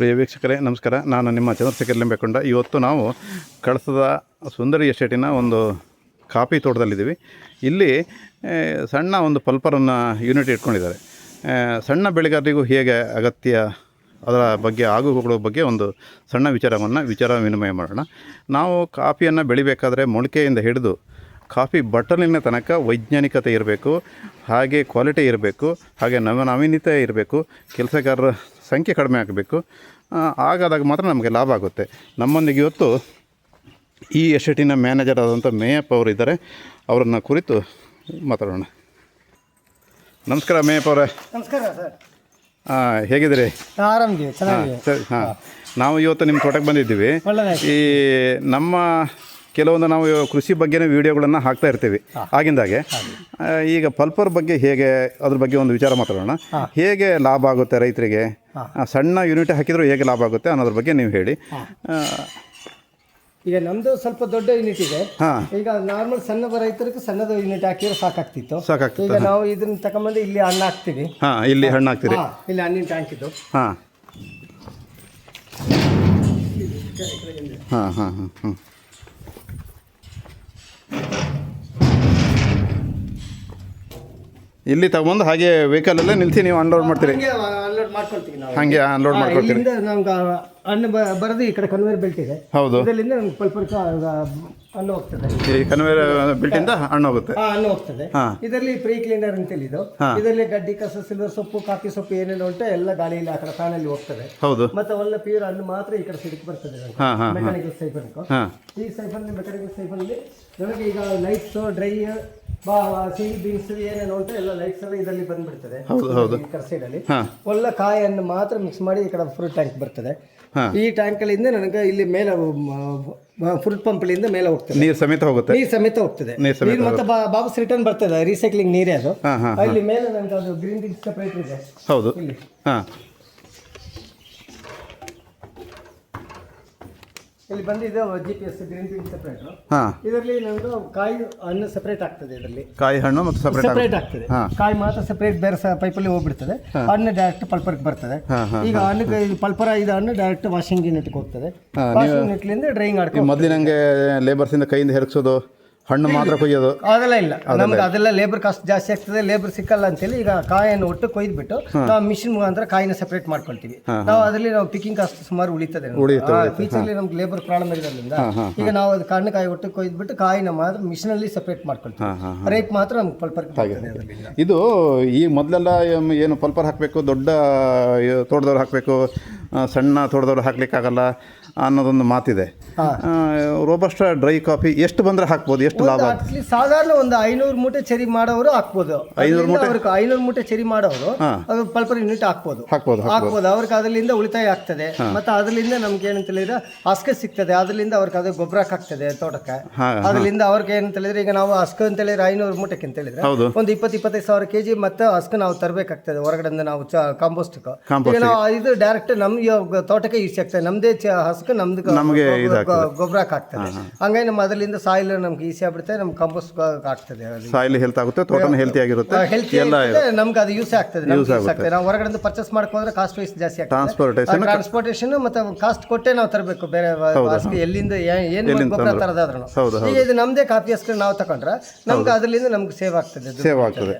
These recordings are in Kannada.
ಪ್ರಿಯ ವೀಕ್ಷಕರೇ, ನಮಸ್ಕಾರ. ನಾನು ನಿಮ್ಮ ಚಂದ್ರಶೇಖರ್ ಲಿಂಬೆಕೊಂಡ. ಇವತ್ತು ನಾವು ಕಳಸದ ಸುಂದರಿ ಎಸ್ಟೇಟಿನ ಒಂದು ಕಾಫಿ ತೋಟದಲ್ಲಿದ್ದೀವಿ. ಇಲ್ಲಿ ಸಣ್ಣ ಒಂದು ಪಲ್ಪರನ್ನು ಯೂನಿಟ್ ಇಟ್ಕೊಂಡಿದ್ದಾರೆ. ಸಣ್ಣ ಬೆಳೆಗಾರರಿಗೂ ಹೇಗೆ ಅಗತ್ಯ, ಅದರ ಬಗ್ಗೆ ಆಗುಗಳ ಬಗ್ಗೆ ಒಂದು ಸಣ್ಣ ವಿಚಾರವನ್ನು ವಿಚಾರ ವಿನಿಮಯ ಮಾಡೋಣ. ನಾವು ಕಾಫಿಯನ್ನು ಬೆಳಿಬೇಕಾದ್ರೆ ಮೊಳಕೆಯಿಂದ ಹಿಡಿದು ಕಾಫಿ ಬಟಲಿನ ತನಕ ವೈಜ್ಞಾನಿಕತೆ ಇರಬೇಕು, ಹಾಗೆ ಕ್ವಾಲಿಟಿ ಇರಬೇಕು, ಹಾಗೆ ನವ ನವೀನತೆ ಇರಬೇಕು, ಕೆಲಸಗಾರರ ಸಂಖ್ಯೆ ಕಡಿಮೆ ಆಗಬೇಕು ಹಾಗಾದಾಗ ಮಾತ್ರ ನಮಗೆ ಲಾಭ ಆಗುತ್ತೆ. ನಮ್ಮೊಂದಿಗೆ ಇವತ್ತು ಈ ಎಸ್ಟೇಟಿನ ಮ್ಯಾನೇಜರ್ ಆದಂಥ ಮೇಯಪ್ಪ ಅವರು ಇದ್ದಾರೆ. ಅವರನ್ನು ಕುರಿತು ಮಾತಾಡೋಣ. ನಮಸ್ಕಾರ ಮೇಯಪ್ಪ ಅವರೇ. ನಮಸ್ಕಾರ ಸರ್. ಹೇಗಿದ್ದೀರಿ? ಆರಾಮಿದ್ದೀವಿ ಚೆನ್ನಾಗಿದೆ ಸರಿ ಹಾಂ. ನಾವು ಇವತ್ತು ನಿಮ್ಮ ತೋಟಕ್ಕೆ ಬಂದಿದ್ದೀವಿ. ಈ ನಮ್ಮ ಕೆಲವೊಂದು ನಾವು ಕೃಷಿ ಬಗ್ಗೆನೇ ವಿಡಿಯೋಗಳನ್ನು ಹಾಕ್ತಾ ಇರ್ತೀವಿ. ಆಗಿಂದಾಗೆ ಈಗ ಪಲ್ಪರ್ ಬಗ್ಗೆ ಹೇಗೆ ಅದ್ರ ಬಗ್ಗೆ ಒಂದು ವಿಚಾರ ಮಾತಾಡೋಣ. ಹೇಗೆ ಲಾಭ ಆಗುತ್ತೆ ರೈತರಿಗೆ? ಸಣ್ಣ ಯೂನಿಟ್ ಹಾಕಿದರೂ ಹೇಗೆ ಲಾಭ ಆಗುತ್ತೆ ಅನ್ನೋದ್ರ ಬಗ್ಗೆ ನೀವು ಹೇಳಿ. ಈಗ ನಮ್ಮದು ಸ್ವಲ್ಪ ದೊಡ್ಡ ಯೂನಿಟ್ ಇದೆ. ಈಗ ನಾರ್ಮಲ್ ಸಣ್ಣ ರೈತರಿಗೆ ಸಣ್ಣದ ಯೂನಿಟ್ ಹಾಕಿದ್ರೆ ಸಾಕಾಗ್ತಿತ್ತು. ಈಗ ನಾವು ಇದನ್ನ ತಗೊಂಬಂದು ಇಲ್ಲಿ ಹಣ್ಣು ಹಾಕ್ತೀವಿ. ಹಾಂ ಇಲ್ಲಿ ಹಣ್ಣು ಹಾಕ್ತೀರಿ. ಇಲ್ಲಿ ಹಣ್ಣಿನ ಟ್ಯಾಂಕ್ ಇದು. ಹಾಂ. ಹಾಂ ಹಾಂ ಇಲ್ಲಿ ತಗೊಂಡು ಹಾಗೆ ವೆಹಿಕಲಲ್ಲೇ ನಿಲ್ಸಿ ನೀವು ಅನ್ಲೋಡ್ ಮಾಡ್ತೀರಿ. ಅನ್ಲೋಡ್ ಮಾಡ್ಕೊಳ್ತೀವಿ ನಾವು. ಹಂಗೆ ಅನ್ಲೋಡ್ ಮಾಡ್ಕೊಳ್ತೀರಿ. ಇಲ್ಲಿಂದ ನಮ್ಗೆ ಹಣ್ಣು ಬ- ಬರೋದು ಈ ಕಡೆ ಕನ್ವೇರ್ ಬೆಲ್ಟ್ ಇದೆ. ಹೌದು. ಇದರಿಂದ ನಮ್ಗೆ ಸ್ವಲ್ಪ ಸ್ವಲ್ಪ ಹಣ್ಣು ಹೋಗ್ತದೆ. ಈ ಕನ್ವೇರ್ ಬಿಲ್ಟಿಂದ ಹಣ್ಣು ಹೋಗುತ್ತೆ. ಹಾ ಹಣ್ಣು ಹೋಗ್ತದೆ. ಹಾ. ಇದರಲ್ಲಿ ಪ್ರೀ ಕ್ಲೀನರ್ ಅಂತ ಇದು ಇದರಲ್ಲಿ ಗಡ್ಡಿ ಕಸ ಸಿಲ್ವರ್ ಸೊಪ್ಪು ಕಾಫಿ ಸೊಪ್ಪು ಏನೇನು ಉಂಟು ಎಲ್ಲ ಗಾಳಿಯಲ್ಲಿ ಆ ಕಡೆ ಫ್ಯಾನಲ್ಲಿ ಹೋಗ್ತದೆ. ಹೌದು. ಮತ್ತೆ ಒಳ್ಳೆ ಪ್ಯೂರ್ ಹಣ್ಣು ಮಾತ್ರ ಈ ಕಡೆ ಸಿಡಿಕ್ ಬರ್ತದೆ ಹಾಂ ಹಾಂ ಮೆಕ್ಯಾನಿಕಲ್ ಸೈಫನ್ ಹಾಂ. ಈ ಸೈಫನ್ ಮೆಕ್ಯಾನಿಕಲ್ ಸೈಫನಲ್ಲಿ ನನಗೆ ಈಗ ಲೈಟ್ಸ್ ಡ್ರೈ ಬಾ ಸಿಹಿ ಬೀನ್ಸ್ ಏನೇನು ಉಂಟು ಎಲ್ಲ ಲೈಟ್ಸ್ ಎಲ್ಲ ಇದರಲ್ಲಿ ಬಂದ್ಬಿಡ್ತದೆ. ಹೌದು ಹೌದು. ಈ ಹಾಂ. ಒಳ್ಳೆ ಕಾಯನ್ನು ಮಾತ್ರ ಮಿಕ್ಸ್ ಮಾಡಿ ಈ ಕಡೆ ಫ್ರೂಟ್ ಟ್ಯಾಂಕ್ ಬರ್ತದೆ. ಈ ಟ್ಯಾಂಕಲ್ಲಿಂದ ನನಗೆ ಇಲ್ಲಿ ಮೇಲೆ ಫ್ರೂಟ್ ಪಂಪ್ಲಿಂದ ಮೇಲೆ ಹೋಗ್ತದೆ. ನೀರು ಸಮೇತ ಹೋಗುತ್ತೆ? ನೀರು ಸಮೇತ ಹೋಗ್ತದೆ. ನೀರು ಮತ್ತೆ ಬಾ- ವಾಪಸ್ ರಿಟರ್ನ್ ಬರ್ತದೆ ರೀಸೈಕ್ಲಿಂಗ್ ನೀರೇ ಅದು. ಇಲ್ಲಿ ಮೇಲೆ ನನಗೆ ಅದು ಗ್ರೀನ್ ಸೆಪರೇಟ್ ಸಪ್ರೇಟ್ ಇದೆ. ಹೌದು. ಇಲ್ಲಿ. ಹಾಂ. ಇಲ್ಲಿ ಬಂದಿದೆ G P S green separate ಹಾಂ. ಇದರಲ್ಲಿ ನಮ್ದು ಕಾಯಿ ಹಣ್ಣು ಸೆಪರೇಟ್ ಆಗ್ತದೆ ಇದರಲ್ಲಿ. ಕಾಯಿ ಹಣ್ಣು ಮತ್ತು ಸಪ್ರೇಟ್ ಸಪ್ರೇಟ್ ಆಗ್ತದೆ. ಕಾಯಿ ಮಾತ್ರ ಸೆಪರೇಟ್ ಬೇರೆ ಪೈಪಲ್ಲಿ ಹೋಗ್ಬಿಡ್ತದೆ. ಹಣ್ಣು ಡೈರೆಕ್ಟ್ ಪಲ್ಪರ್ಗೆ ಬರ್ತದೆ. ಈಗ ಹಣ್ಣು ಪಲ್ಪರ ಇದು ಹಣ್ಣು ಡೈರೆಕ್ಟ್ ವಾಷಿಂಗ್ ಯೂನಿಟ್ಗೆ ಹೋಗ್ತದೆ. ವಾಷಿಂಗ್ ಯೂನಿಟ್ಲಿಂದ ಡ್ರೈಯಿಂಗ್ ಆಡ್ಕೊಂಡು ಮೊದಲಿನಂಗೆ ಲೇಬರ್ಸಿಂದ ಕೈಯಿಂದ ಹೆರಗಿಸೋದು? ಹಣ್ಣು ಮಾತ್ರ ಕೊಯ್ಯೋದು? ಅದೆಲ್ಲ ಇಲ್ಲ. ನಮ್ಗೆ ಅದೆಲ್ಲ ಲೇಬರ್ ಕಾಸ್ಟ್ ಜಾಸ್ತಿ ಆಗ್ತದೆ ಲೇಬರ್ ಸಿಕ್ಕಲ್ಲ ಅಂತೇಳಿ ಈಗ ಕಾಯನ್ನು ಒಟ್ಟು ಕೊಯ್ದ್ಬಿಟ್ಟು ನಾವು ಮಿಷಿನ್ ಮುಖಾಂತರ ಕಾಯಿನ ಸಪ್ರೇಟ್ ಮಾಡ್ಕೊಳ್ತೀವಿ. ನಾವು ಅದರಲ್ಲಿ ನಾವು ಪಿಕಿಂಗ್ ಕಾಸ್ಟ್ ಸುಮಾರು ಉಳಿತದೆ ಫೀಚರ್ಲಿ ಫ್ಯೂಚರ್ಲಿ ನಮ್ಗೆ ಲೇಬರ್ ಪ್ರಾಬ್ಲಮ್ ಇರೋದ್ರಿಂದ ಈಗ ನಾವು ಅದು ಕಣ್ಣು ಕಾಯಿ ಒಟ್ಟು ಕೊಯ್ದ್ಬಿಟ್ಟು ಕಾಯಿನ ಮಾತ್ರ ಮಿಷಿನ್ ಅಲ್ಲಿ ಸಪ್ರೇಟ್ ಮಾಡ್ಕೊಳ್ತೀವಿ. ರೇಟ್ ಮಾತ್ರ ನಮ್ಗೆ ಪಲ್ಪರ್ ಇದು ಈ ಮೊದಲೆಲ್ಲ ಏನು ಪಲ್ಪರ್ ಹಾಕಬೇಕು ದೊಡ್ಡ ತೋಟದವ್ರು ಹಾಕಬೇಕು ಸಣ್ಣ ತೋಟದವ್ರು ಹಾಕ್ಲಿಕ್ಕಾಗಲ್ಲ ಅನ್ನೋದೊಂದು ಮಾತಿದೆ. ರೋಬಸ್ಟ ಡ್ರೈ ಕಾಫಿ ಎಷ್ಟು ಬಂದ್ರೆ ಹಾಕ್ಬೋದು ಎಷ್ಟು ಲಾಭ? ಸಾಧಾರಣ ಒಂದು ಐನೂರು ಮೂಟೆ ಚೆರಿ ಮಾಡೋರು ಹಾಕ್ಬೋದು. ಐನೂರು ಐನೂರು ಮೂಟೆ ಚೆರಿ ಮಾಡೋರು ಅದು ಪಲ್ಪರ್ ಯೂನಿಟ್ ಹಾಕ್ಬೋದು. ಹಾಕ್ಬೋದು ಹಾಕ್ಬೋದು. ಅವ್ರಿಗೆ ಅದರಿಂದ ಉಳಿತಾಯ ಆಗ್ತದೆ. ಮತ್ತೆ ಅದರಿಂದ ನಮ್ಗೆ ಏನಂತ ಹೇಳಿದ್ರೆ ಹಸ್ಕ ಸಿಗ್ತದೆ. ಅದರಿಂದ ಅವ್ರಿಗೆ ಅದು ಗೊಬ್ಬರ ಹಾಕ್ತದೆ ತೋಟಕ್ಕೆ. ಅದರಿಂದ ಅವ್ರಿಗೆ ಏನಂತ ಹೇಳಿದ್ರೆ ಈಗ ನಾವು ಹಸ್ಕ ಅಂತ ಹೇಳಿದ್ರೆ ಐನೂರು ಮೂಟೆಗೆ ಅಂತ ಹೇಳಿದ್ರೆ ಒಂದು ಇಪ್ಪತ್ತು ಇಪ್ಪತ್ತೈದು ಸಾವಿರ ಕೆಜಿ ಮತ್ತೆ ಹಸ್ಕ ನಾವು ತರಬೇಕಾಗ್ತದೆ ಹೊರಗಡೆ ನಾವು ಕಾಂಪೋಸ್ಟ್ ಈಗ ನಾವು ಇದು ಡೈರೆಕ್ಟ್ ನಮ್ಗೆ ತೋಟಕ್ಕೆ ಯೂಸ್ ಆಗ್ತದೆ. ನಮ್ದೇ ಹಸ್ಕ ನಮ್ದು ನಮಗೆ ಗೊಬ್ಬರ ಹಾಕ್ತದೆ. ಹಂಗಾಗಿ ನಮ್ಮ ಅದರಿಂದ ಸಾಯಿಲ್ ನಮ್ಗೆ ಈಸಿ ಆಗ್ಬಿಡುತ್ತೆ ನಮ್ಗೆ ಕಾಂಪೋಸ್ಟ್ ಆಗ್ತದೆ ಸಾಯಿಲ್ ಹೆಲ್ತ್ ಆಗುತ್ತೆ ತೋಟನ ಹೆಲ್ತಿ ಆಗಿರುತ್ತೆ ಹೆಲ್ತಿ ನಮ್ಗೆ ಅದು ಯೂಸ್ ಆಗ್ತದೆ ಯೂಸ್ ಆಗ್ತದೆ. ನಾವು ಹೊರಗಡೆ ಪರ್ಚೇಸ್ ಮಾಡ್ಕೊಂಡ್ರೆ ಕಾಸ್ಟ್ ವೈಸ್ ಜಾಸ್ತಿ ಆಗ್ತದೆ. ಟ್ರಾನ್ಸ್ಪೋರ್ಟೇಷನ್ ಟ್ರಾನ್ಸ್ಪೋರ್ಟೇಷನ್ ಮತ್ತೆ ಕಾಸ್ಟ್ ಕೊಟ್ಟೆ ನಾವು ತರಬೇಕು ಬೇರೆ ಎಲ್ಲಿಂದ ಏನು ಗೊಬ್ಬರ ತರದಾದ್ರು. ಈಗ ಇದು ನಮ್ದೇ ಕಾಫಿ ಅಷ್ಟು ನಾವು ತಗೊಂಡ್ರೆ ನಮ್ಗೆ ಅದರಿಂದ ನಮ್ಗೆ ಸೇವ್ ಆಗ್ತದೆ. ಸೇವ್ ಆಗ್ತದೆ.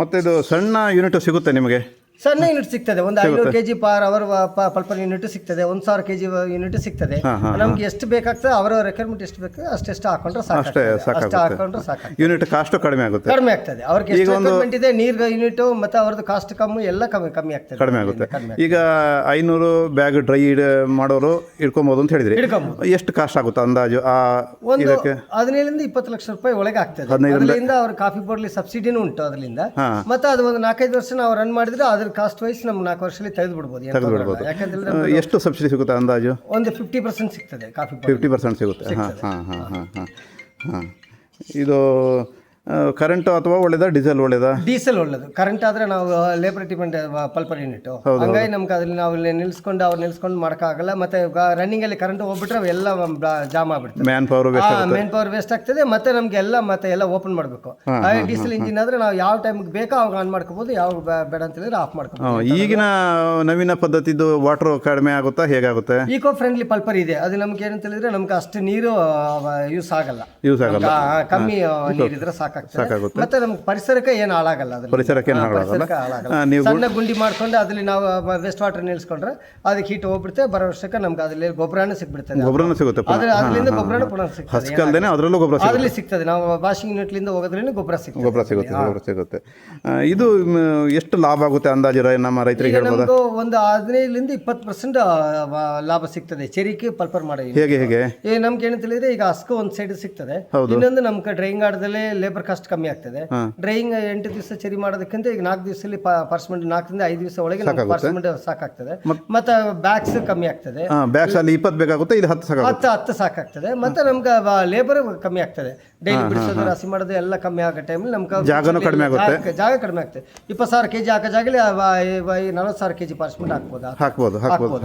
ಮತ್ತು ಇದು ಸಣ್ಣ ಯೂನಿಟ್ ಸಿಗುತ್ತೆ ನಿಮಗೆ? ಸಣ್ಣ ಯೂನಿಟ್ ಸಿಗ್ತದೆ. ಒಂದು ಐನೂರು ಕೆಜಿ ಪಾರ್ ಅವರ್ ಪಲ್ಪರ್ ಯೂನಿಟ್ ಸಿಗ್ತದೆ. ಒಂದ್ ಸಾವಿರ ಕೆಜಿ ಯೂನಿಟ್ ಸಿಗ್ತದೆ. ನಮ್ಗೆ ಎಷ್ಟು ಬೇಕಾಗ್ತದೆ ಅವರ ರೆಕ್ವೈರ್ಮೆಂಟ್ ಎಷ್ಟು ಬೇಕು ಅಷ್ಟೆಷ್ಟು ಹಾಕೊಂಡ್ರೆ ಸಾಕು ಅಷ್ಟೇ ಹಾಕೊಂಡ್ರೆ ಸಾಕು ಯೂನಿಟ್ ಕಾಸ್ಟ್ ಕಡಿಮೆ ಆಗುತ್ತೆ. ಕಡಿಮೆ ಆಗ್ತದೆ. ಅವ್ರಿಗೆ ಎಷ್ಟು ರಿಕ್ವೈರ್ಮೆಂಟ್ ಇದೆ ನೀರ್ ಯೂನಿಟ್ ಮತ್ತೆ ಅವ್ರದ್ದು ಕಾಸ್ಟ್ ಕಮ್ಮಿ ಎಲ್ಲ ಕಮ್ಮಿ ಕಮ್ಮಿ ಆಗ್ತದೆ. ಕಡಿಮೆ ಆಗುತ್ತೆ. ಈಗ ಐನೂರು ಬ್ಯಾಗ್ ಡ್ರೈ ಮಾಡೋರು ಇಟ್ಕೊಬಹುದು ಅಂತ ಹೇಳಿದ್ರೆ. ಎಷ್ಟು ಕಾಸ್ಟ್ ಆಗುತ್ತೆ ಅಂದಾಜು? ಆ ಒಂದು ಹದಿನೈದರಿಂದ ಇಪ್ಪತ್ತು ಲಕ್ಷ ರೂಪಾಯಿ ಒಳಗೆ ಆಗ್ತದೆ. ಅದರಿಂದ ಅವ್ರ ಕಾಫಿ ಬೋರ್ಡ್ಲಿ ಸಬ್ಸಿಡಿನೂ ಉಂಟು ಅದರಿಂದ. ಮತ್ತೆ ಅದು ಒಂದು ನಾಲ್ಕೈದು ವರ್ಷ ನಾವು ರನ್ ಮಾಡಿದ್ರೆ ಅದ್ರ ಕಾಸ್ಟ್ ವೈಸ್ ನಮ್ಗೆ ನಾಲ್ಕು ವರ್ಷದಲ್ಲಿ ತೆಗೆದು ಬಿಡ್ಬೋದು ಏನ್ ತೊಂದ್ರೆ ಇಲ್ಲ. ಯಾಕಂದ್ರೆ ಆ, ಎಷ್ಟು ಸಬ್ಸಿಡಿ ಸಿಗುತ್ತೆ ಅಂದಾಜು? ಒಂದು ಫಿಫ್ಟಿ ಪರ್ಸೆಂಟ್ ಸಿಗ್ತದೆ ಕಾಫಿ ಫಿಫ್ಟಿ ಪರ್ಸೆಂಟ್ ಸಿಗುತ್ತೆ. ಹಾಂ ಹಾಂ ಹಾಂ ಹಾಂ ಹಾಂ ಹಾಂ. ಇದು ಕರೆಂಟು ಅಥವಾ ಒಳ್ಳೆದ ಡೀಸೆಲ್ ಒಳ್ಳೆದ? ಡೀಸೆಲ್ ಒಳ್ಳೇದು. ಕರೆಂಟ್ ಆದ್ರೆ ನಾವು ಲೇಬರ್ ಡಿಪೆಂಡ್ ಪಲ್ಪರ್ ಯೂನಿಟ್ ಹಂಗಾಗಿ ನಮ್ಗೆ ಅದ್ರಲ್ಲಿ ನಾವು ಇಲ್ಲಿ ನಿಲ್ಸ್ಕೊಂಡು ಅವ್ರು ನಿಲ್ಸ್ಕೊಂಡು ಮಾಡೋಕ್ಕಾಗಲ್ಲ. ಮತ್ತೆ ರನ್ನಿಂಗ್ ಅಲ್ಲಿ ಕರೆಂಟ್ ಹೋಗ್ಬಿಟ್ರೆ ಎಲ್ಲ ಜಾಮ್ ಆಗ್ಬಿಡ್ತದೆ. Man power man main power waste ಆಗ್ತದೆ. ಮತ್ತೆ ನಮ್ಗೆ ಎಲ್ಲ ಮತ್ತೆ ಎಲ್ಲ ಓಪನ್ ಮಾಡಬೇಕು. ಡೀಸೆಲ್ ಇಂಜಿನ್ ಆದ್ರೆ ನಾವು ಯಾವ ಟೈಮ್ಗೆ ಬೇಕೋ ಅವಾಗ ಆನ್ ಮಾಡ್ಕೋಬಹುದು ಯಾವ ಬೇಡ ಅಂತ ಹೇಳಿದ್ರೆ ಆಫ್ ಮಾಡ್ಕೋಬಹುದು ಈಗಿನ ನವೀನ ಪದ್ಧತಿದು ವಾಟರ್ ಕಡಿಮೆ ಆಗುತ್ತಾ ಹೇಗಾಗುತ್ತೆ? ಈಕೋ ಫ್ರೆಂಡ್ಲಿ ಪಲ್ಪರ್ ಇದೆ. ಅದು ನಮ್ಗೆ ಏನಂತ ಹೇಳಿದ್ರೆ ನಮ್ಗೆ ಅಷ್ಟು ನೀರು ಯೂಸ್ ಆಗಲ್ಲ. ಯೂಸ್ ಆಗಲ್ಲ. ಕಮ್ಮಿ ನೀರಿದ್ರೆ ಸಾಕಾಗ್ತದೆ. ಮತ್ತೆ ನಮ್ಗೆ ಪರಿಸರಕ್ಕೆ ಏನು ಹಾಳಾಗಲ್ಲ ಅದ್ರಲ್ಲಿ. ಪರಿಸರಕ್ಕೆ ಏನು ಆ, ಹಾಳಾಗಲ್ಲ. ಪರಿಸರಕ್ಕೆ ಹಾಳಾಗಲ್ಲ. ಆ, ನೀವು ಸಣ್ಣ ಗುಂಡಿ ಮಾಡ್ಕೊಂಡು ಅದ್ರಲ್ಲಿ ನಾವು ವೇಸ್ಟ್ ವಾಟರ್ ನಿಲ್ಸ್ಕೊಂಡ್ರೆ ಅದಕ್ಕೆ ಹೀಟ್ ಹೋಗ್ಬಿಡುತ್ತೆ ಬರೋ ವರ್ಷಕ್ಕೆ ನಮ್ಗೆ ಅದ್ರಲ್ಲಿ ಗೊಬ್ಬರನೂ ಸಿಕ್ಬಿಡ್ತದೆ ಗೊಬ್ಬರನೂ ಸಿಗುತ್ತೆ ಪುನಃ. ಅದ್ರ ಅದರಿಂದ ಗೊಬ್ಬರನೂ ಪುನಃ ಸಿಗ್ತದೆ. ಹಸ್ಕಲ್ದೇನೆ ಅದರಲ್ಲೂ ಗೊಬ್ಬರ ಸಿಗುತ್ತೆ. ಅದ್ರಲ್ಲಿ ಸಿಗ್ತದೆ. ನಾವು ವಾಷಿಂಗ್ ಯೂನಿಟ್ಲಿಂದ ಹೋಗೋದ್ರಿಂದ ಗೊಬ್ಬರ ಸಿಗ್ತದೆ. ಗೊಬ್ಬರ ಸಿಗುತ್ತೆ ಗೊಬ್ಬರ ಸಿಗುತ್ತೆ. ಆ, ಇದು ಮ್, ಎಷ್ಟು ಲಾಭ ಆಗುತ್ತೆ ಅಂದಾಜು ರೈ- ನಮ್ಮ ರೈತರಿಗೆ ಹೇಳ್ಬೋದಾ? ನಮಗೂ ಒಂದು ಹದಿನೈದರಿಂದ ಇಪ್ಪತ್ತು ಪರ್ಸೆಂಟ್ ಲಾಭ ಸಿಗ್ತದೆ. ಚೆರಿಕೆ ಪಲ್ಪರ್ ಮಾಡೋ. ಹೇಗೆ ಹೇಗೆ? ಏ ನಮ್ಗೆ ಏನಂತ ಹೇಳಿದ್ರೆ ಈಗ ಹಸ್ಕು ಒಂದ್ ಸೈಡ್ ಸಿಗ್ತದೆ. ಇನ್ನೊಂದು ನಮ್ಗೆ ಡ್ರೈಯಿಂಗ್ ಆಡದಲ್ಲಿ ಲೇಬರ್ ಕಾಸ್ಟ್ ಕಮ್ಮಿ ಆಗ್ತದೆ. ಡ್ರೈಯಿಂಗ್ ಎಂಟು ದಿವಸ ಚರಿ ಮಾಡೋದಕ್ಕಿಂತ ಈಗ ನಾಲ್ಕು ದಿವಸದಲ್ಲಿ ಪರ್ಸ್ಮೆಂಟ್ ನಾಲ್ಕರಿಂದ ಐದು ದಿವಸ ಒಳಗೆ ಪರ್ಸ್ಮೆಂಟ್ ಸಾಕಾಗ್ತದೆ. ಮತ್ತೆ ಬ್ಯಾಗ್ಸ್ ಕಮ್ಮಿ ಆಗ್ತದೆ. ಬ್ಯಾಗ್ಸ್ ಅಲ್ಲಿ ಇಪ್ಪತ್ತು ಬೇಕಾಗುತ್ತೆ ಇದು ಹತ್ತು ಹತ್ತು ಹತ್ತು ಸಾಕಾಗ್ತದೆ. ಮತ್ತೆ ನಮ್ಗೆ ಲೇಬರ್ ಕಮ್ಮಿ ಆಗ್ತದೆ. ಡೈಲಿ ಬಿಡಿಸೋದು ರಾಸಿ ಮಾಡೋದು ಎಲ್ಲ ಕಮ್ಮಿ ಆಗೋ ಟೈಮಲ್ಲಿ ನಮ್ಗೆ ಜಾಗನೂ ಕಡಿಮೆ ಆಗುತ್ತೆ. ಜಾಗ- ಕಡಿಮೆ ಆಗ್ತದೆ. ಇಪ್ಪತ್ತು ಸಾವಿರ ಕೆಜಿ ಹಾಕೋ ಜಾಗಲಿ ನಲವತ್ತು ಸಾವಿರ ಕೆಜಿ ಪರ್ಸ್ಮೆಂಟ್ ಹಾಕ್ಬೋದಾ. ಹಾಕ್ಬೋದು ಹಾಕ್ಬೋದು.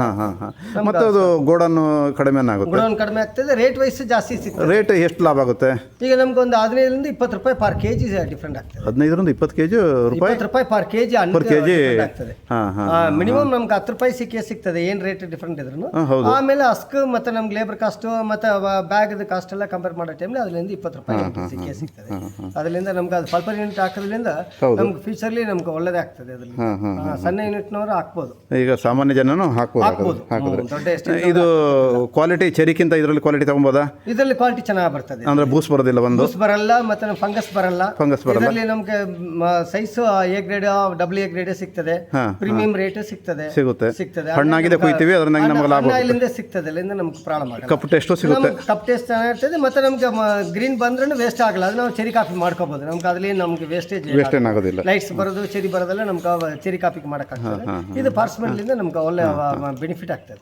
ಮತ್ತು ಅದು ಗೋಡನ್ನು ಕಡಿಮೆ ಆಗುತ್ತೆ. ಗೋಡನ್ ಕಡಿಮೆ ಆಗ್ತದೆ. ರೇಟ್ ವೈಸ್ ಜಾಸ್ತಿ ಸಿಗ್ತದೆ. ರೇಟ್ ಎಷ್ಟು ಲಾಭ ಆಗುತ್ತೆ? ಈಗ ನಮ್ಗೆ ಒಂದು ಹದಿನೈದರಿಂದ ಇಪ್ಪತ್ತು ರೂಪಾಯಿ ಪರ್ ಕೆಜಿ ಡಿಫ್ರೆಂಟ್ ಆಗ್ತದೆ. ಹದಿನೈದರಿಂದ ಇಪ್ಪತ್ತು ಕೆ ಜಿ ರೂಪಾಯಿ? ಇಪ್ಪತ್ತು ರೂಪಾಯಿ per KG per K G ಆಗ್ತದೆ. ಹಾಂ ಹಾಂ ಮಿನಿಮಮ್ ನಮ್ಗೆ ಹತ್ತು ರೂಪಾಯಿ ಸಿಕ್ಕಿ ಸಿಗ್ತದೆ. ಏನ್ ರೇಟ್ ಡಿಫ್ರೆಂಟ್ ಇದ್ರು ಆಮೇಲೆ ಅಸ್ಕ್ ಮತ್ತೆ ನಮ್ಗೆ ಲೇಬರ್ ಕಾಸ್ಟ್ ಮತ್ತೆ ಬ್ಯಾಗ್ ಕಾಸ್ಟ್ ಎಲ್ಲ ಕಂಪೇರ್ ಮಾಡೋ ಟೈಮ್ಲಿ ಅದರಿಂದ ಇಪ್ಪತ್ತು ರೂಪಾಯಿ ಸಿಕ್ಕಿ ಸಿಗ್ತದೆ. ಅದರಿಂದ ನಮ್ಗೆ ಅದು ಪಲ್ಪರ್ ಯೂನಿಟ್ ಹಾಕೋದ್ರಿಂದ ನಮ್ಗೆ ಫ್ಯೂಚರ್ಲಿ ನಮ್ಗೆ ಒಳ್ಳೇದೇ ಆಗ್ತದೆ ಅದ್ರಲ್ಲಿ. ಸಣ್ಣ ಯೂನಿಟ್ನವರು ಹಾಕ್ಬೋದು. ಈಗ ಸಾಮಾನ್ಯ ಜನನು ಹಾಕ್ಬೋದು ಹಾಕಿದ್ರೆ ಇದು ಕ್ವಾಲಿಟಿ ಚೆರಿಕ್ಕಿಂತ ಇದರಲ್ಲಿ ಕ್ವಾಲಿಟಿ ತಗೊಬೋದಾ? ಇದರಲ್ಲಿ ಕ್ವಾಲಿಟಿ ಚೆನ್ನಾಗಿ ಬರ್ತದೆ. ಅಂದ್ರೆ ಬೂಸ್ ಬರೋದಿಲ್ಲ ಒಂದು? ಬೂಸ್ ಬರಲ್ಲ ಮತ್ತೆ ಫಂಗಸ್ ಬರಲ್ಲ. ಫಂಗಸ್ ಬರಲ್ಲ. ಇದರಲ್ಲಿ ನಮ್ಗೆ size A grade W A grade ಸಿಗ್ತದೆ. ಪ್ರೀಮಿಯಂ ರೇಟ್ ಸಿಗ್ತದೆ. ಸಿಗುತ್ತೆ. ಸಿಗ್ತದೆ. ಹಣ್ಣಾಗಿದೆ ಕೊಯ್ತೀವಿ ಅದ್ರ ನಂಗೆ ನಮ್ಗೆ ಲಾಭ ಇಲ್ಲಿಂದ ಸಿಗ್ತದೆ ಇಲ್ಲಿಂದ ನಮ್ಗೆ ಪ್ರಾಬ್ಲಮ್ ಕಪ್ ಟೇಸ್ಟ್ ಸಿಗುತ್ತೆ. ನಮ್ಗೆ ಕಪ್ ಟೇಸ್ಟ್ ಚೆನ್ನಾಗಿರ್ತದೆ ಮತ್ತೆ ನಮ್ಗೆ ಗ್ರೀನ್ ಬಂದ್ರೂ ವೇಸ್ಟ್ ಆಗಲ್ಲ. ಅದು ನಾವು ಚೆರಿ ಕಾಫಿ ಮಾಡ್ಕೋಬಹುದು ನಮ್ಗೆ ಅದ್ರಲ್ಲಿ ನಮ್ಗೆ ವೇಸ್ಟೇಜ್ ವೇಸ್ಟ್ ಏನಾಗೋದಿಲ್ಲ ಲೈಟ್ಸ್ ಬರೋದು ಚೆರಿ ಬರೋದೆಲ್ಲ ನಮ್ಗೆ ಚೆರಿ ಕಾಫಿ ಮಾಡೋಕ್ಕಾಗ್ತದೆ ಇದು ಪಾರ್ಸ್ಮೆಂಟ್ಲಿಂದ ನಮ್ಗೆ ಒಳ್ಳೆ ಬೆನಿಫಿಟ್ ಆಗ್ತದೆ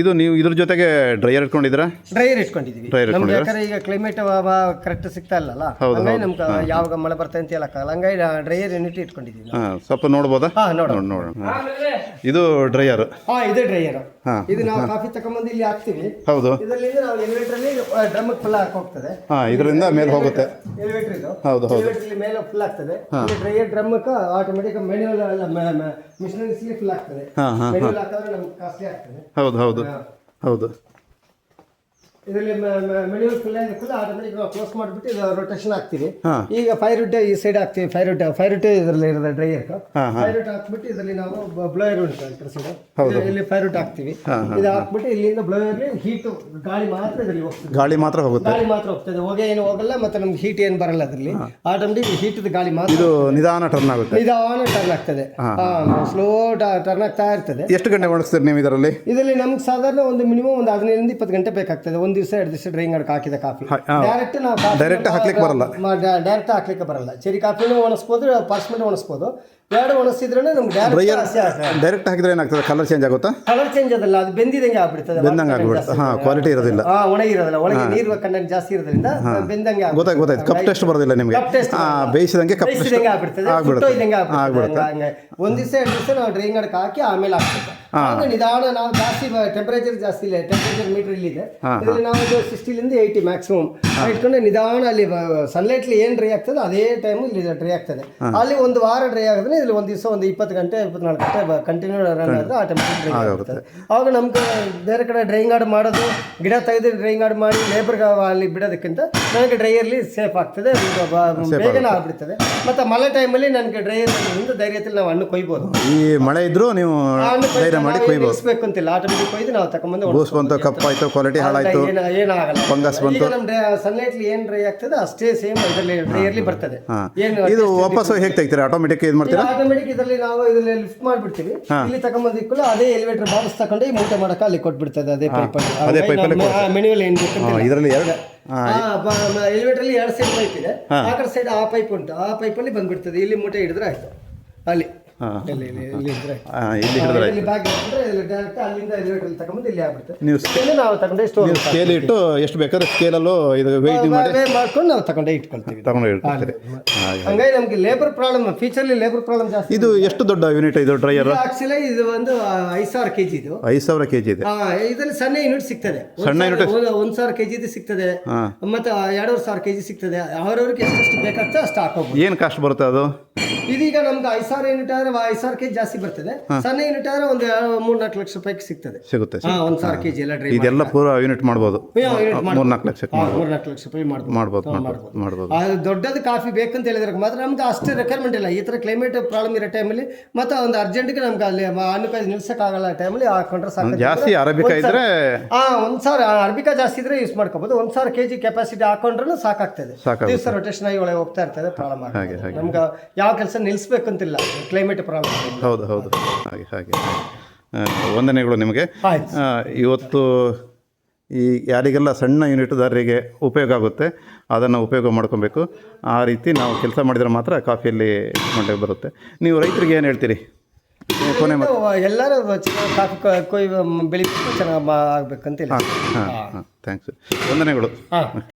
ಇದು ನೀವು ಇದ್ರ ಜೊತೆಗೆ ಡ್ರೈಯರ್ ಇಟ್ಕೊಂಡಿದ್ರ ಡ್ರೈಯರ್ ಇಟ್ಕೊಂಡಿದೀವಿ Dryer ನಮ್ಗೆ ಯಾಕಂದ್ರೆ ಈಗ ಕ್ಲೈಮೇಟ್ ಕರೆಕ್ಟ್ ಸಿಗ್ತಾ ಇಲ್ಲಲ್ಲ. ಹಂಗಾಗಿ ನಮ್ಗೆ ಯಾವಾಗ ಮಳೆ ಬರ್ತದೆ ಅಂತ ಹೇಳಕ್ಕಾಗಲ್ಲ. ಹಂಗಾಗಿ ಡ್ರೈಯರ್ ಯೂನಿಟ್ ಇಟ್ಕೊಂಡಿದ್ದೀವಿ ನಾವು. ಹಾಂ ಸ್ವಲ್ಪ ನೋಡ್ಬೋದಾ? ಹಾ ನೋಡ ನೋಡಿ ನೋಡೋಣ ಹಾಂ. ಇದು ಡ್ರೈಯರ್ ಹಾ ಇದೆ ಡ್ರೈಯರ್ ಹಾ. ಇದು ನಾವು ಕಾಫಿ ತಕೊಂಬಂದು ಇಲ್ಲಿ ಹಾಕ್ತಿವಿ. ಹೌದು. ಇದರಿಂದ ನಾವು ಎಲಿವೇಟರ್ ಅಲ್ಲಿ ಡ್ರಮ್ ಫುಲ್ ಹಾಕಿ ಹೋಗ್ತದೆ ಹಾಂ ಇದರಿಂದ ಮೇಲೆ ಹೋಗುತ್ತೆ. ಎಲಿವೇಟರ್ ಇದು. ಹೌದು ಹೌದು. ಎಲಿವೇಟರ್ ಇಲ್ಲಿ ಮೇಲೆ ಫುಲ್ ಆಗ್ತದೆ ಡ್ರೈಯರ್ ಡ್ರಮ್ ಆಟೋಮೆಟಿಕ್ ಮೆನ್ಯುವಲ್ ಅಲ್ಲ ಮಿಷನರೀಸ್ ಫುಲ್ ಆಗ್ತದೆ ಹಾ, ಹಾ, ಮೆನ್ಯುವಲ್ ಹಾಕಿದ್ರೆ ನಮ್ಗೆ ಕಾಸ್ಟ್ಲಿ ಆಗ್ತದೆ. ಹೌದು ಹೌದು. ಹೌದು. ಇದರಲ್ಲಿ ಮೆನ್ಯುವಲ್ ಫುಲ್ ಕೂಡ ಆಟೋಮೆಟಿಕ್ ಕ್ಲೋಸ್ ಮಾಡಿಬಿಟ್ಟು ಇದು ರೊಟೇಷನ್ ಹಾಕ್ತೀವಿ. ಈಗ ಫೈರ್ ವುಡ್ ಈ ಸೈಡ್ ಹಾಕ್ತೀವಿ ಫೈರ್ ವುಡ್ ಫೈರ್ ವುಡ್ ಇದರಲ್ಲಿ ಇರೋದು ಡ್ರೈಯರ್ ಫೈರ್ ವುಡ್ ಹಾಕ್ಬಿಟ್ಟು ಇದರಲ್ಲಿ ನಾವು ಬ್ಲೋಯರ್ ಉಂಟು ಸೈಡ್ ಇಲ್ಲಿ ಫೈರ್ ವುಡ್ ಹಾಕ್ತೀವಿ. ಇದು ಹಾಕ್ಬಿಟ್ಟು ಇಲ್ಲಿಂದ ಬ್ಲೋಯರ್ ಹೀಟ್ ಗಾಳಿ ಮಾತ್ರ ಇದರಲ್ಲಿ ಹೋಗ್ತದೆ. ಗಾಳಿ ಮಾತ್ರ ಹೋಗುತ್ತೆ. ಗಾಳಿ ಮಾತ್ರ ಹೋಗ್ತದೆ. ಹೊಗೆ ಏನು ಹೋಗಲ್ಲ ಮತ್ತೆ ನಮ್ಗೆ ಹೀಟ್ ಏನು ಬರಲ್ಲ ಅದರಲ್ಲಿ. ಆಟೋಮೆಟಿಕ್ ಹೀಟ್ ಗಾಳಿ ಮಾತ್ರ ಇದು ನಿಧಾನ ಟರ್ನ್ ಆಗುತ್ತೆ. ನಿಧಾನ ಟರ್ನ್ ಆಗ್ತದೆ. ಸ್ಲೋ ಟರ್ನ್ ಆಗ್ತಾ ಇರ್ತದೆ. ಎಷ್ಟು ಗಂಟೆ ಮಾಡಿಸ್ತೀರಿ ನೀವು ಇದರಲ್ಲಿ? ಇದರಲ್ಲಿ ನಮ್ಗೆ ಸಾಧಾರಣ ಒಂದು ಮಿನಿಮಮ್ ಒಂದು ಹದಿನೈದರಿಂದ ಇಪ್ಪತ್ತು ಗಂಟೆ ಬೇಕಾಗ್ತದೆ. ಒಂದು ದಿವಸ ಎರಡು ದಿವಸ ಡ್ರೈಂಗ್ ಮಾಡಕ್ಕೆ ಹಾಕಿದ ಕಾಫಿ. ಡೈರೆಕ್ಟ್ ನಾವು ಡೈರೆಕ್ಟ್ ಹಾಕ್ಲಿಕ್ಕೆ ಬರಲ್ಲ. ಡೈರೆಕ್ಟ್ ಹಾಕ್ಲಿಕ್ಕೆ ಬರಲ್ಲ. ಚೆರಿ ಕಾಫಿನೂ ಒಣಸ್ಬೋದು ಪಾರ್ಸ್ಮೆಂಟ್ ಒಣಸ್ಬೋದು. ಎರಡು ಒಣಸಿದ್ರೆ ನಮ್ಗೆ ಡೈರೆಕ್ಟ್ ಡೈರೆಕ್ಟ್ ಹಾಕಿದ್ರೆ ಏನಾಗ್ತದೆ ಕಲರ್ ಚೇಂಜ್ ಆಗುತ್ತಾ ಕಲರ್ ಚೇಂಜ್ ಅದಲ್ಲ ಅದು ಬೆಂದಿದಂಗೆ ಆಗ್ಬಿಡ್ತದೆ ಬೆಂದಂಗೆ ಆಗ್ಬಿಡುತ್ತೆ ಹಾಂ ಕ್ವಾಲಿಟಿ ಇರೋದಿಲ್ಲ ಹಾ ಒಣಗಿರೋದಿಲ್ಲ ಒಳಗೆ ನೀರು ಕಂಟೆಂಟ್ ಜಾಸ್ತಿ ಇರೋದ್ರಿಂದ ಬೆಂದಂಗೆ ಆಗ್ಬಿಡುತ್ತೆ. ಗೊತ್ತಾಯ್ತು ಗೊತ್ತಾಯ್ತು ಕಪ್ ಟೆಸ್ಟ್ ಬರೋದಿಲ್ಲ ನಿಮಗೆ ಕಪ್ ಟೆಸ್ಟ್ ಹಾಂ ಬೇಯಿಸಿದಂಗೆ ಕಪ್ ಟೆಸ್ಟ್ ಬೇಯಿಸಿದಂಗೆ ಆಗ್ಬಿಡ್ತದೆ ಆಗ್ಬಿಡುತ್ತೆ ಸುಟ್ಟೋಯ್ದಂಗೆ ಆಗ್ಬಿಡುತ್ತೆ ಆಗ್ಬಿಡುತ್ತೆ ಹಂಗೆ ಒಂದ್ ದಿವಸ ಎರಡು ದಿವಸ ನಾವು ಡ್ರೈಂಗ್ ಮಾಡಕ್ಕೆ ಹಾಕಿ ಆಮೇಲೆ ಹಾಕ್ಬೇಕು ಆಗ ನಿಧಾನ ನಾವು ಜಾಸ್ತಿ ಟೆಂಪರೇಚರ್ ಜಾಸ್ತಿ ಇಲ್ಲ ಟೆಂಪರೇಚರ್ ಮೀಟರ್ ಇಲ್ಲಿದೆ ಇದರಲ್ಲಿ ನಾವು ಇದು ಸಿಕ್ಸ್ಟಿಲಿಂದ ಏಯ್ಟಿ ಮ್ಯಾಕ್ಸಿಮಮ್ ಇಟ್ಕೊಂಡು ನಿಧಾನ ಅಲ್ಲಿ ಸನ್ಲೈಟ್ಲಿ ಏನು ಡ್ರೈ ಆಗ್ತದೆ ಅದೇ ಟೈಮ್ ಇಲ್ಲಿ ಡ್ರೈ ಆಗ್ತದೆ ಅಲ್ಲಿ ಒಂದು ವಾರ ಡ್ರೈ ಆಗಿದ್ರೆ ಇಲ್ಲಿ ಒಂದು ದಿವಸ ಒಂದು ಇಪ್ಪತ್ತು ಗಂಟೆ ಇಪ್ಪತ್ನಾಲ್ಕು ಗಂಟೆ ಕಂಟಿನ್ಯೂ ರನ್ ಆದ್ರೆ ಆಟೋಮೆಟಿಕ್ ಆಗುತ್ತೆ ಆವಾಗ ನಮ್ಗೆ ಬೇರೆ ಕಡೆ ಡ್ರೈಂಗ್ ಆರ್ಡ್ ಮಾಡೋದು ಗಿಡ ತೆಗೆದು ಡ್ರೈಂಗ್ ಆರ್ಡ್ ಮಾಡಿ ಲೇಬರ್ ಅಲ್ಲಿ ಬಿಡೋದಕ್ಕಿಂತ ನನಗೆ ಡ್ರೈಯರ್ಲಿ ಸೇಫ್ ಆಗ್ತದೆ ಬೇಗನೆ ಆಗ್ಬಿಡ್ತದೆ. ಮತ್ತೆ ಮಳೆ ಟೈಮಲ್ಲಿ ನನಗೆ ಡ್ರೈಯರ್ ಧೈರ್ಯದಲ್ಲಿ ನಾವು ಹಣ್ಣು ಕೊಯ್ಬೋದು. ಈ ಮಳೆ ಇದ್ರೂ ನೀವು ಧೈರ್ಯ ಮಾಡಿ ಕೊಯ್ಬೋದು. ನಿಲ್ಲಿಸ್ಬೇಕು ಅಂತಿಲ್ಲ ಆಟೋಮೆಟಿಕ್ ಕೊಯ್ದು ನಾವು ತಗೊಂಬಂದು ಬೂಸ್ ಬಂತು ಕಪ್ಪಾಯ್ತು ಕ್ವಾಲಿಟಿ ಹಾಳಾಯ್ತು. ಏನ ಏನಾಗಲ್ಲ ಫಂಗಸ್ ಬಂತು. ನಮ್ಮ ಸನ್ಲೈಟ್ಲಿ ಏನು ಡ್ರೈ ಆಗ್ತದೆ ಅಷ್ಟೇ ಸೇಮ್ ಇದರಲ್ಲಿ ಡ್ರೈಯರ್ಲಿ ಬರ್ತದೆ. ಏನು ಇದು ವಾಪಸ್ ಹೇಗೆ ತೆಗಿತೀರಾ? ಆಟೋಮೆಟಿಕ್ ಇದು ಮಾಡ್ತೀರಾ? ಆಟೋಮೆಟಿಕ್ ಇದರಲ್ಲಿ ನಾವು ಇದರಲ್ಲಿ ಲಿಫ್ಟ್ ಮಾಡ್ಬಿಡ್ತೀವಿ. ಇಲ್ಲಿ ತಗೊಂಬಂದಿಕ್ಕೂ ಅದೇ ಎಲಿವೇಟರ್ ಬಾಕ್ಸ್ ತಕೊಂಡು ಈ ಮೂಟೆ ಮಾಡಕ್ಕೆ ಅಲ್ಲಿ ಕೊಟ್ಬಿಡ್ತದೆ ಅದೇ ಪೈಪ್ ಅದೇ pipe ಮೆನುವಲ್ ಏನು. ಇದರಲ್ಲಿ ಎರಡು. ಎಲಿವೇಟರ್ ಅಲ್ಲಿ ಎರಡು ಸೈಡ್ ಪೈಪ್ ಇದೆ. ಆ ಕಡೆ ಸೈಡ್ ಆ ಪೈಪ್ ಉಂಟು. ಆ ಪೈಪ್ ಅಲ್ಲಿ ಬಂದ್ಬಿಡ್ತದೆ. ಇಲ್ಲಿ ಮೂಟೆ ಹಿಡಿದ್ರೆ ಆಯ್ತು. ಅಲ್ಲಿ. ಇಲ್ಲಿ ಹಿಡಿದ್ರೆ ನೀವು ಸ್ಕೇಲ್ ಇಟ್ಟು ಎಷ್ಟು ಬೇಕಾದ್ರೆ ಸ್ಕೇಲಲ್ಲೂ ಇದು ವೆಯ್ಟಿಂಗ್ ಮಾಡಿ. ಮಾಡ್ಕೊಂಡು ನಾವು ತಗೊಂಡೇ ಇಟ್ಕೊಳ್ತೀವಿ. ತಗೊಂಡು ಇಟ್ಕೊಳ್ತೀರಿ. ಹಂಗಾಗಿ ನಮಗೆ labour problem futurely labour problem ಜಾಸ್ತಿ ಇದು ಎಷ್ಟು ದೊಡ್ಡ ಯೂನಿಟ್ ಇದು ಡ್ರೈಯರ್ ಆಕ್ಚುಲಿ ಇದು ಒಂದು ಐದು ಸಾವಿರ ಕೆ ಜಿ ಇದು. ಐದು ಸಾವಿರ ಕೆ ಜಿ ಇದೆ ಇದರಲ್ಲಿ ಸಣ್ಣ ಯೂನಿಟ್ ಸಿಗ್ತದೆ. ಸಣ್ಣ ಯೂನಿಟ್ ಒಂದು- ಸಾವಿರ ಕೆ ಜಿದು ಸಿಗ್ತದೆ. ಮತ್ತು ಎರಡೂವರೆ ಸಾವಿರ ಕೆ ಜಿ ಸಿಗ್ತದೆ. ಅವ್ರವ್ರಿಗೆ ಎಷ್ಟು ಬೇಕಾಗ್ತದೆ ಅಷ್ಟು ಏನು ಕಾಸ್ಟ್ ಬರುತ್ತೆ ಅದು? ಇದೀಗ ನಮ್ಗೆ ಐದು ಸಾವಿರ ಯೂನಿಟ್ ಆದ್ರೆ ಐದು ಸಾವಿರ ಕೆಜಿ ಜಾಸ್ತಿ ಬರ್ತದೆ. ಸಣ್ಣ ಯೂನಿಟ್ ಆದ್ರೆ ಒಂದು ಮೂರ್ ನಾಲ್ಕು ಲಕ್ಷ ರೂಪಾಯಿ ಸಿಗ್ತದೆ. ಸಿಗುತ್ತೆ ಹಾ ಒಂದ್ ಸಾವಿರ ಕೆಜಿ ಎಲ್ಲ ಡ್ರೈ ಇದೆಲ್ಲ ಪೂರ ಯೂನಿಟ್ ಮಾಡ್ಬೋದು. ಮೂರ್ ಮೂರು ನಾಲ್ಕು ಲಕ್ಷಕ್ಕೆ ಮೂರ್ ನಾಲ್ಕು ಲಕ್ಷ ರೂಪಾಯಿ ಮಾಡ್ಬೋದು. ಮಾಡ್ಬೋದು ಮಾಡ್ಬೋದು ಮಾಡ್ಬೋದು. ಆ ದೊಡ್ಡದು ಕಾಫಿ ಬೇಕಂತ ಹೇಳಿದ್ರೆ ಮಾತ್ರ ನಮ್ಗೆ ಅಷ್ಟು ರೆಕಮೆಂಡ್ ಇಲ್ಲ. ಈ ತರ ಕ್ಲೈಮೇಟ್ ಪ್ರಾಬ್ಲಮ್ ಇರೋ ಟೈಮಲ್ಲಿ ಮತ್ತೆ ಒಂದು ಅರ್ಜೆಂಟ್ಗೆ ನಮ್ಗೆ ಅಲ್ಲಿ ಅನುಕಾಯಿ ನಿಲ್ಸಕ್ಕಾಗಲ್ಲ ಟೈಮಲ್ಲಿ ಹಾಕೊಂಡ್ರೆ ಸಾಕು ಜಾಸ್ತಿ ಅರಬಿಕಾ ಇದ್ರೆ ಆ ಒಂದ್ ಸಾವಿರ ಅರ್ಬಿಕಾ ಜಾಸ್ತಿ ಇದ್ರೆ ಯೂಸ್ ಮಾಡ್ಕೋಬಹುದು ಒಂದ್ ಸಾವಿರ ಕೆಜಿ ಕೆಪಾಸಿಟಿ ಹಾಕೊಂಡ್ರೆ ಸಾಕಾಗ್ತದೆ. ಸಾಕಾಗುತ್ತೆ. ದಿವಸ ರೊಟೇಷನ್ ಆಗಿ ಒಳಗೆ ಹೋಗ್ತಾ ಇರ್ತದೆ ಪ್ರಾಬ್ಲಮ್ ಆಗ್ತದೆ ನಮ್ಗೆ ಯಾವ ಕೆಲಸ ನಿಲ್ಲಿಸ್ಬೇಕಂತಿಲ್ಲ ಕ್ಲೈಮೇಟ್ ಪ್ರಾಬ್ಲಮ್ ಹೌದು ಹೌದು. ಹಾಗೆ ಹಾಗೆ. ವಂದನೆಗಳು ನಿಮಗೆ. ಆಯ್ತು. ಇವತ್ತು ಈ ಯಾರಿಗೆಲ್ಲ ಸಣ್ಣ ಯೂನಿಟ್ದಾರರಿಗೆ ಉಪಯೋಗ ಆಗುತ್ತೆ ಅದನ್ನು ಉಪಯೋಗ ಮಾಡ್ಕೊಬೇಕು. ಆ ರೀತಿ ನಾವು ಕೆಲಸ ಮಾಡಿದರೆ ಮಾತ್ರ ಕಾಫಿಯಲ್ಲಿ ಮಂಡೆ ಬರುತ್ತೆ. ನೀವು ರೈತರಿಗೆ ಏನು ಹೇಳ್ತೀರಿ? ಕೊನೆ ಎಲ್ಲರೂ ಚೆನ್ನಾಗಿ ಕಾಫಿ ಕೊ- ಕೊಯ್ ಬೆಳಿಬೇಕು ಚೆನ್ನಾಗಿ ಆಗ್ಬೇಕಂತ ಹೇಳಿ ಹಾಂ ಹಾಂ ಹಾಂ. ಥ್ಯಾಂಕ್ಸ್ ವಂದನೆಗಳು. ಹಾಂ.